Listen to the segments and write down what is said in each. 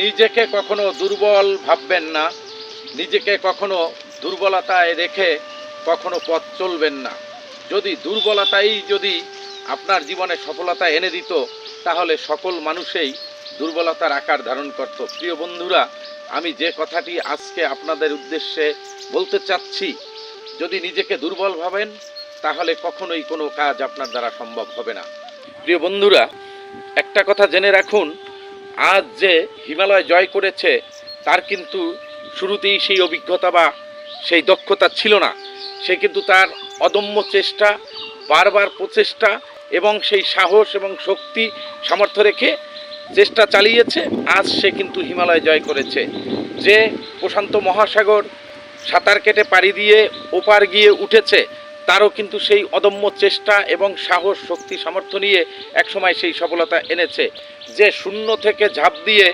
নিজেকে কখনো দুর্বল ভাববেন না, নিজেকে কখনো দুর্বলতায় রেখে কখনো পথ চলবেন না। যদি দুর্বলতাই যদি আপনার জীবনে সফলতা এনে দিত, তাহলে সকল মানুষেই দুর্বলতার আকার ধারণ করত। প্রিয় বন্ধুরা, আমি যে কথাটি আজকে আপনাদের উদ্দেশ্যে বলতে চাচ্ছি, যদি নিজেকে দুর্বল ভাবেন, তাহলে কখনোই কোনো কাজ আপনার দ্বারা সম্ভব হবে না। প্রিয় বন্ধুরা, একটা কথা জেনে রাখুন আজ যে হিমালয় জয় করেছে, তার কিন্তু শুরুতেই সেই অভিজ্ঞতা বা সেই দক্ষতা ছিল না। সে কিন্তু তার অদম্য চেষ্টা, বারবার প্রচেষ্টা এবং সেই সাহস এবং শক্তি, সামর্থ্য রেখে চেষ্টা চালিয়েছে, আজ সে কিন্তু হিমালয় জয় করেছে। যে প্রশান্ত মহাসাগর সাঁতার কেটে পাড়ি দিয়ে ওপার গিয়ে উঠেছে তারও কিন্তু সেই অদম্য চেষ্টা এবং সাহস শক্তি সামর্থ্য নিয়ে একসময় সেই সফলতা এনেছে। যে শূন্য থেকে ঝাঁপ দিয়ে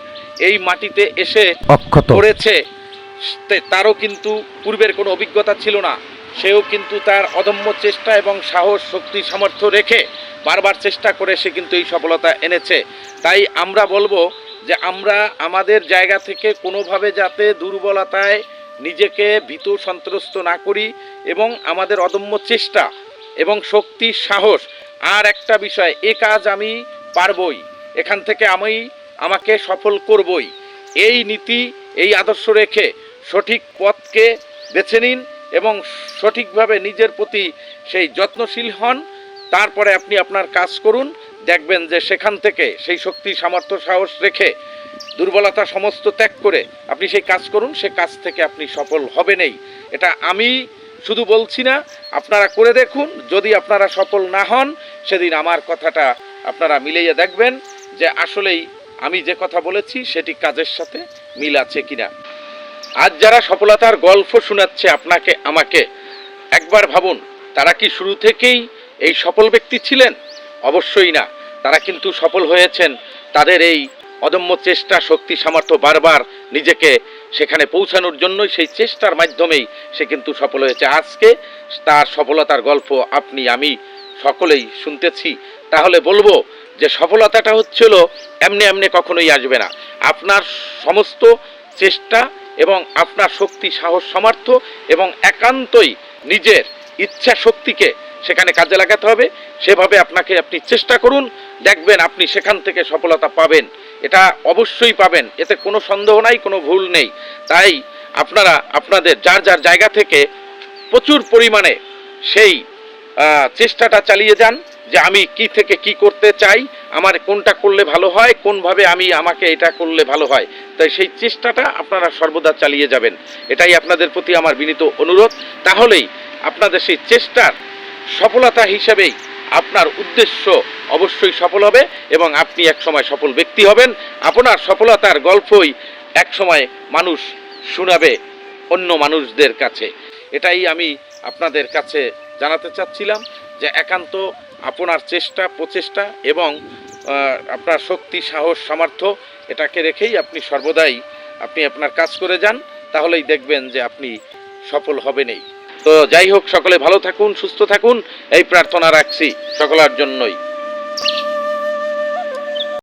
এই মাটিতে এসে অক্ষত। করেছে তারও কিন্তু পূর্বের কোনো অভিজ্ঞতা ছিল না। সেও কিন্তু তার অদম্য চেষ্টা এবং সাহস শক্তি সামর্থ্য রেখে বারবার চেষ্টা করে সে কিন্তু এই সফলতা এনেছে। তাই আমরা বলব যে আমরা আমাদের জায়গা থেকে কোনোভাবে যাতে দুর্বলতায় নিজেকে ভীত সন্ত্রস্ত না করি এবং আমাদের অদম্য চেষ্টা এবং শক্তি, সাহস আর একটা বিষয়, এ কাজ আমি পারবই। এখান থেকে আমি আমাকে সফল করবই। এই নীতি, এই আদর্শ রেখে সঠিক পথকে বেছে নিন এবং সঠিকভাবে নিজের প্রতি সেই যত্নশীল হন। তারপরে আপনি আপনার কাজ করুন। দেখবেন যে সেখান থেকে সেই শক্তি, সামর্থ্য, সাহস রেখে দুর্বলতা সমস্ত ত্যাগ করে আপনি সেই কাজ করুন, সে কাজ থেকে আপনি সফল হবেনই এটা আমি শুধু বলছি না, আপনারা করে দেখুন, যদি আপনারা সফল না হন, সেদিন আমার কথাটা আপনারা মিলাইয়ে দেখবেন যে আসলেই আমি যে কথা বলেছি, সেটি কাজের সাথে মিল আছে কিনা। আজ যারা সফলতার গল্প শোনাচ্ছে আপনাকে, আমাকে, একবার ভাবুন, তারা কি শুরু থেকেই এই সফল ব্যক্তি ছিলেন? অবশ্যই না। তারা কিন্তু সফল হয়েছেন, তাদের এই অদম্য চেষ্টা, শক্তি, সামর্থ্য বারবার নিজেকে সেখানে পৌঁছানোর জন্যই সেই চেষ্টার মাধ্যমেই সে কিন্তু সফল হয়েছে। আজকে তার সফলতার গল্প আপনি, আমি সকলেই শুনতেছি। তাহলে বলব যে সফলতাটা হচ্ছিল এমনি এমনি কখনোই আসবে না। আপনার সমস্ত চেষ্টা এবং আপনার শক্তি, সাহস, সামর্থ্য এবং একান্তই নিজের ইচ্ছা, শক্তিকে সেখানে কাজে লাগাতে হবে। সেভাবে আপনাকে আপনি চেষ্টা করুন। দেখবেন আপনি সেখান থেকে সফলতা পাবেন। এটা অবশ্যই পাবেন। এতে কোনো সন্দেহ নাই, কোনো ভুল নেই। তাই আপনারা, আপনাদের যার যার জায়গা থেকে প্রচুর পরিমাণে সেই চেষ্টাটা চালিয়ে যান যে আমি কি থেকে কি করতে চাই, আমার কোনটা করলে ভালো হয়, কোনভাবে আমি আমাকে এটা করলে ভালো হয়। তাই সেই চেষ্টাটা আপনারা সর্বদা চালিয়ে যাবেন। এটাই আপনাদের প্রতি আমার বিনীত অনুরোধ। তাহলেই আপনাদের সেই চেষ্টার সফলতা হিসেবেই আপনার উদ্দেশ্য অবশ্যই সফল হবে এবং আপনি একসময় সফল ব্যক্তি হবেন। আপনার সফলতার গল্পই একসময় মানুষ শোনাবে অন্য মানুষদের কাছে। এটাই আমি আপনাদের কাছে জানাতে চাচ্ছিলাম যে একান্ত আপনার চেষ্টা, প্রচেষ্টা এবং আপনার শক্তি, সাহস, সামর্থ্য এটাকে রেখেই আপনি সর্বদাই আপনি আপনার কাজ করে যান। তাহলেই দেখবেন যে আপনি সফল হবেনই। তো যাই হোক সকলে ভালো থাকুন সুস্থ থাকুন এই প্রার্থনা রাখছি সকলের জন্যই।